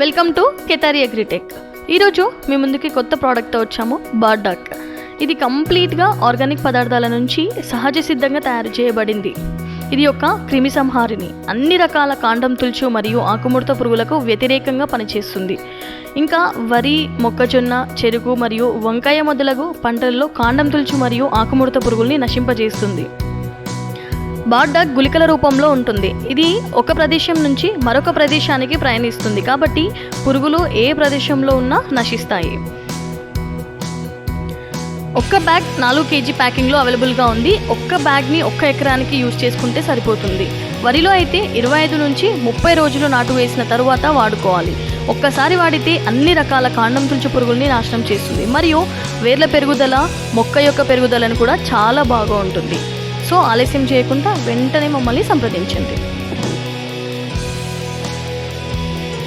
Welcome to కెతారి agritech ఈరోజు మీ ముందుకి కొత్త ప్రోడక్ట్తో వచ్చాము బార్డాక్ ఇది కంప్లీట్గా ఆర్గానిక్ పదార్థాల నుంచి సహజ సిద్ధంగా తయారు చేయబడింది. ఇది ఒక క్రిమి సంహారిణి. అన్ని రకాల కాండం తులుచు మరియు ఆకుముడత పురుగులకు వ్యతిరేకంగా పనిచేస్తుంది. ఇంకా వరి మొక్కజొన్న చెరుకు మరియు వంకాయ మొదలగు పంటల్లో కాండం తులుచు మరియు ఆకుముడత పురుగుల్ని నశింపజేస్తుంది. బాడ్డాగ్ గుళికల రూపంలో ఉంటుంది. ఇది ఒక ప్రదేశం నుంచి మరొక ప్రదేశానికి ప్రయాణిస్తుంది. కాబట్టి పురుగులు ఏ ప్రదేశంలో ఉన్నా నశిస్తాయి. ఒక్క బ్యాగ్ నాలుగు కేజీ ప్యాకింగ్లో అవైలబుల్గా ఉంది. ఒక్క బ్యాగ్ని ఒక్క ఎకరానికి యూజ్ చేసుకుంటే సరిపోతుంది. వరిలో అయితే ఇరవై ఐదు నుంచి ముప్పై రోజులు నాటు వేసిన తరువాత వాడుకోవాలి. ఒక్కసారి వాడితే అన్ని రకాల కాండం తులుచు పురుగుల్ని నాశనం చేస్తుంది. మరియు వేర్ల పెరుగుదల మొక్క యొక్క పెరుగుదలను కూడా చాలా బాగా ఉంటుంది. సో ఆలస్యం చేయకుండా వెంటనే మమ్మల్ని సంప్రదించండి.